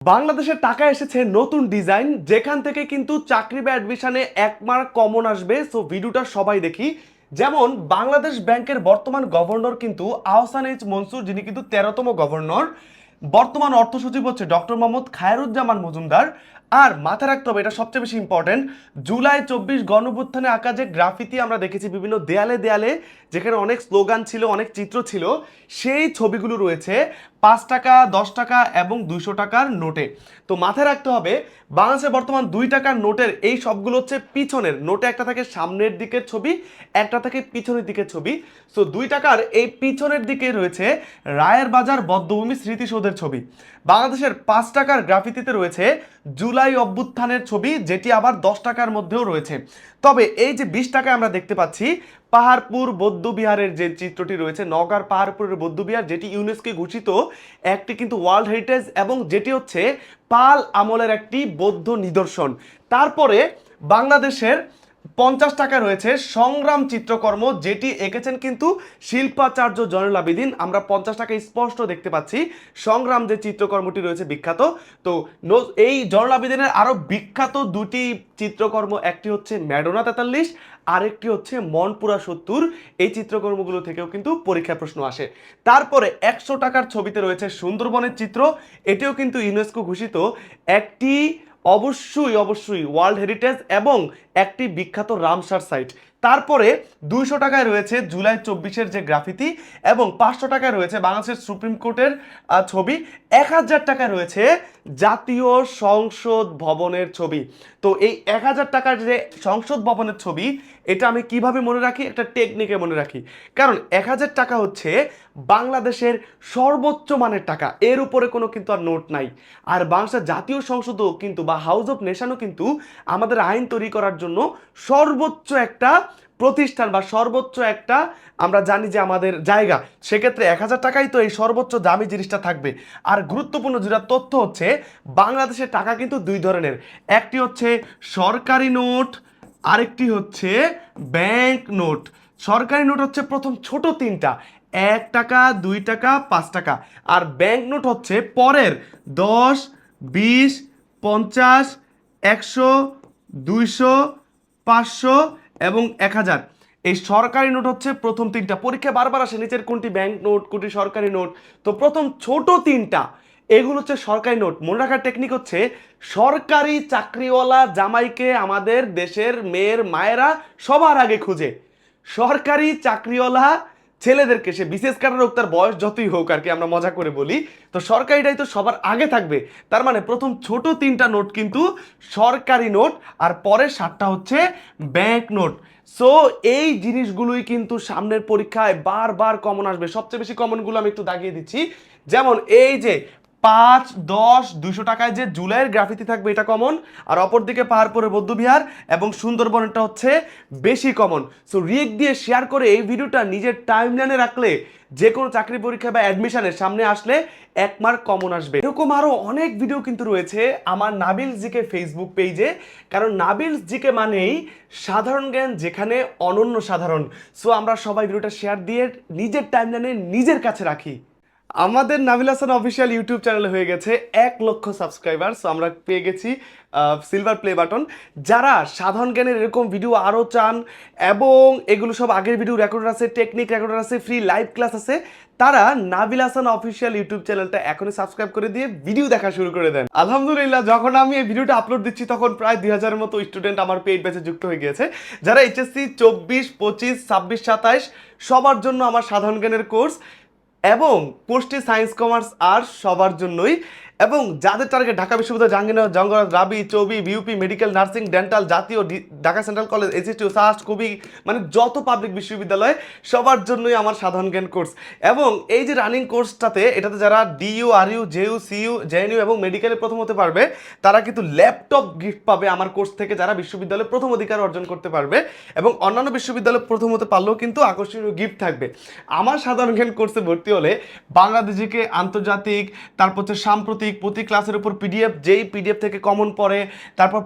বাংলাদেশের টাকা এসেছে নতুন ডিজাইন, যেখান থেকে কিন্তু চাকরি বা অ্যাডমিশনে এক মার্ক কমন আসবে। সো ভিডিওটা সবাই দেখি। যেমন, বাংলাদেশ ব্যাংকের বর্তমান গভর্নর কিন্তু আহসান এইচ মনসুর, যিনি কিন্তু তেরোতম গভর্নর। বর্তমান অর্থ সচিব হচ্ছে ডক্টর মোহাম্মদ খায়রুজ্জামান মজুমদার। আর মাথায় রাখতে হবে, এটা সবচেয়ে বেশি ইম্পর্টেন্ট জুলাই চব্বিশ গণভ্যুত্থানে আঁকা যে গ্রাফিতি আমরা দেখেছি বিভিন্ন দেয়ালে দেয়ালে, যেখানে অনেক স্লোগান ছিল, অনেক চিত্র ছিল, সেই ছবিগুলো রয়েছে পাঁচ টাকা, দশ টাকা এবং দুইশো টাকার নোটে। তো মাথায় রাখতে হবে, বাংলাদেশে বর্তমান দুই টাকার নোটের এই সবগুলো হচ্ছে পিছনের, নোটে একটা থাকে সামনের দিকের ছবি, একটা থাকে পিছনের দিকের ছবি। সো দুই টাকার এই পিছনের দিকে রয়েছে রায়ের বাজার বদ্ধভূমি স্মৃতিসৌধের ছবি। বাংলাদেশের পাঁচ টাকার গ্রাফিতিতে রয়েছে জুলাই অভ্যুত্থানের ছবি, যেটি আবার দশ টাকার মধ্যেও রয়েছে। তবে এই যে বিশ টাকায় আমরা দেখতে পাচ্ছি, পাহাড়পুর বৌদ্ধবিহারের যে চিত্রটি রয়েছে নগার পাহাড়পুরের বৌদ্ধবিহার যেটি ইউনেস্কো ঘোষিত, একটি কিন্তু ওয়ার্ল্ড হেরিটেজ এবং যেটি হচ্ছে পাল আমলের একটি বৌদ্ধ নিদর্শন। তারপরে বাংলাদেশের পঞ্চাশ টাকা রয়েছে সংগ্রাম চিত্রকর্ম, যেটি এঁকেছেন কিন্তু শিল্পাচার্য জয়নুল আবেদিন। আমরা পঞ্চাশ টাকা স্পষ্ট দেখতে পাচ্ছি সংগ্রাম যে চিত্রকর্মটি রয়েছে বিখ্যাত। তো এই জয়নুল আবেদিনের আরও বিখ্যাত দুটি চিত্রকর্ম, একটি হচ্ছে ম্যাডোনা তেতাল্লিশ, আরেকটি হচ্ছে মনপুরা সত্তর। এই চিত্রকর্মগুলো থেকেও কিন্তু পরীক্ষায় প্রশ্ন আসে। তারপরে একশো টাকার ছবিতে রয়েছে সুন্দরবনের চিত্র, এটিও কিন্তু ইউনেস্কো ঘোষিত। একটি অবশ্যই অবশ্যই ওয়ার্ল্ড হেরিটেজ এবং একটি বিখ্যাত রামসার সাইট তারপরে দুইশো টাকায় রয়েছে জুলাই চব্বিশের যে গ্রাফিতি এবং পাঁচশো টাকায় রয়েছে বাংলাদেশের সুপ্রিম কোর্টের ছবি। এক হাজার টাকায় রয়েছে জাতীয় সংসদ ভবনের ছবি। তো এই এক হাজার টাকার যে সংসদ ভবনের ছবি, এটা আমি কীভাবে মনে রাখি? একটা টেকনিকে মনে রাখি। কারণ এক হাজার টাকা হচ্ছে বাংলাদেশের সর্বোচ্চ মানের টাকা। এর উপরে কোনো কিন্তু আর নোট নাই। আর বাংলাদেশের জাতীয় সংসদও কিন্তু বা হাউস অফ নেশানও কিন্তু আমাদের আইন তৈরি করার জন্য সর্বোচ্চ একটা প্রতিষ্ঠান বা সর্বোচ্চ একটা আমরা জানি যে আমাদের জায়গা। সেক্ষেত্রে এক হাজার টাকাই তো এই সর্বোচ্চ দামি জিনিসটা থাকবে। আর গুরুত্বপূর্ণ যেটা তথ্য হচ্ছে, বাংলাদেশের টাকা কিন্তু দুই ধরনের। একটি হচ্ছে সরকারি নোট, আরেকটি হচ্ছে ব্যাংক নোট। সরকারি নোট হচ্ছে প্রথম ছোট তিনটা। এক টাকা, দুই টাকা, পাঁচ টাকা। আর ব্যাংক নোট হচ্ছে পরের। দশ, বিশ, পঞ্চাশ, একশো, দুইশো, পাঁচশো এবং এক হাজার। এই সরকারি নোট হচ্ছে প্রথম তিনটা। পরীক্ষা বারবার আসে নিচের কোনটি ব্যাংক নোট কোনটি সরকারি নোট তো প্রথম ছোট তিনটা, এগুলো হচ্ছে সরকারি নোট। মনে রাখার টেকনিক হচ্ছে সরকারি চাকরিওয়ালা জামাইকে আমাদের দেশের মেয়ের মায়েরা সবার আগে খুঁজে। সরকারি চাকরিওয়ালা ছেলেদেরকে, সে বিশেষ কারণে হোক, তার বয়স যতই হোক আর কি আমরা মজা করে বলি, তো সরকারিটাই তো সবার আগে থাকবে। তার মানে প্রথম ছোট তিনটা নোট কিন্তু সরকারি নোট আর পরের সাতটা হচ্ছে ব্যাংক নোট। সো এই জিনিসগুলোই কিন্তু সামনের পরীক্ষায় বারবার কমন আসবে। সবচেয়ে বেশি কমনগুলো আমি একটু দাগিয়ে দিচ্ছি। যেমন এই যে পাঁচ, দশ দুশো টাকায় যে জুলাইয়ের গ্রাফিতি থাকবে এটা কমন আর অপরদিকে পাহাড়পুরের বৌদ্ধবিহার এবং সুন্দরবনটা হচ্ছে বেশি কমন সো রিয়েক্ট দিয়ে শেয়ার করে এই ভিডিওটা নিজের টাইম লাইনে রাখলে যে কোনো চাকরি পরীক্ষা বা অ্যাডমিশনের সামনে আসলে এক মার্ক কমন আসবে। এরকম আরও অনেক ভিডিও কিন্তু রয়েছে আমার নাবিল জিকে ফেসবুক পেজে কারণ নাবিল জিকে মানেই সাধারণ জ্ঞান, যেখানে অনন্য সাধারণ। সো আমরা সবাই ভিডিওটা শেয়ার দিয়ে নিজের টাইম লাইনে নিজের কাছে রাখি। আমাদের Nabil Hasan official YouTube channel হয়ে গেছে এক লক্ষ সাবস্ক্রাইবার সো আমরা পেয়ে গেছি সিলভার প্লে বাটন যারা সাধারণ জ্ঞানের এরকম ভিডিও আরও চান এবং এগুলো সব আগের ভিডিও রেকর্ড আছে টেকনিক রেকর্ড আছে ফ্রি লাইভ ক্লাস আছে, তারা নাবিল হাসান অফিসিয়াল ইউটিউব চ্যানেলটা এখনই সাবস্ক্রাইব করে দিয়ে ভিডিও দেখা শুরু করে দেন। আলহামদুলিল্লাহ, যখন আমি এই ভিডিওটা আপলোড দিচ্ছি, তখন প্রায় দুই হাজারের মতো স্টুডেন্ট আমার পেইড ব্যাচে যুক্ত হয়ে গিয়েছে। যারা এইচএসসি চব্বিশ, পঁচিশ, ছাব্বিশ, সাতাইশ, সবার জন্য আমার সাধারণ জ্ঞানের কোর্স এবং পোস্টে সায়েন্স কমার্স আর সবার জন্যই এবং যাদের টার্গেট ঢাকা বিশ্ববিদ্যালয়, জাহাঙ্গীরনগর জঙ্গরাজ রাবি, চবি বিউপি মেডিকেল নার্সিং ডেন্টাল জাতীয় ঢাকা সেন্ট্রাল কলেজ এসিটিউ সাস্ট কবি মানে যত পাবলিক বিশ্ববিদ্যালয়, সবার জন্যই আমার সাধারণ জ্ঞান কোর্স এবং এই যে রানিং কোর্সটাতে এটাতে যারা DU RU JU CU JNU এবং মেডিকেলে প্রথম হতে পারবে, তারা কিন্তু ল্যাপটপ গিফট পাবে আমার কোর্স থেকে, যারা বিশ্ববিদ্যালয়ে প্রথম অধিকার অর্জন করতে পারবে এবং অন্যান্য বিশ্ববিদ্যালয়ে প্রথম হতে পারলেও কিন্তু আকর্ষণীয় গিফট থাকবে। আমার সাধারণ জ্ঞান কোর্সে ভর্তি হলে বাংলাদেশিকে আন্তর্জাতিক, তারপর হচ্ছে সাম্প্রতিক টপিক প্রতি ক্লাসের উপর পিডিএফ যেই পিডিএফ থেকে কমন পড়ে, তারপর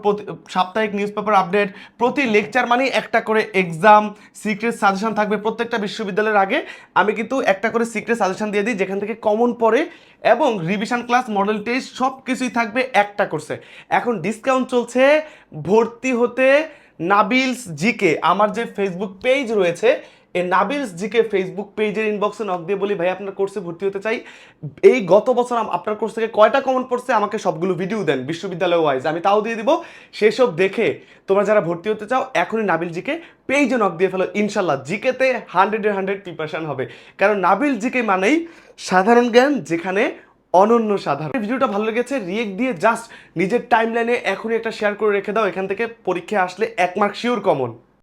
সাপ্তাহিক নিউজ পেপার আপডেট প্রতি লেকচার মানেই একটা করে এক্সাম সিক্রেট সাজেশন থাকবে প্রত্যেকটা বিশ্ববিদ্যালয়ের আগে। আমি কিন্তু একটা করে সিক্রেট সাজেশন দিয়ে দিই, যেখান থেকে কমন পড়ে এবং রিভিশন ক্লাস মডেল টেস্ট সব কিছুই থাকবে একটা কোর্সে এখন ডিসকাউন্ট চলছে ভর্তি হতে নাবিলস জিকে আমার যে ফেসবুক পেজ রয়েছে এই নাবিলস জিকে ফেসবুক পেজের ইনবক্সে নক দিয়ে বলি, ভাই, আপনার কোর্সে ভর্তি হতে চাই। এই গত বছর আপনার কোর্স থেকে কয়টা কমন পড়ছে? আমাকে সবগুলো ভিডিও দেন বিশ্ববিদ্যালয় ওয়াইজ আমি তাও দিয়ে দিব। সেসব দেখে তোমরা যারা ভর্তি হতে চাও, এখনই নাবিল জিকে পেজে নক দিয়ে ফেলো। ইনশাল্লাহ জিকেতে হান্ড্রেডে হান্ড্রেড প্রিপারেশন হবে। কারণ নাবিল জিকে মানেই সাধারণ জ্ঞান, যেখানে অনন্য সাধারণ। ভিডিওটা ভালো লেগেছে। রিয়েক্ট দিয়ে জাস্ট নিজের টাইম লাইনে এখনই একটা শেয়ার করে রেখে দাও। এখান থেকে পরীক্ষা আসলে এক মার্ক শিওর কমন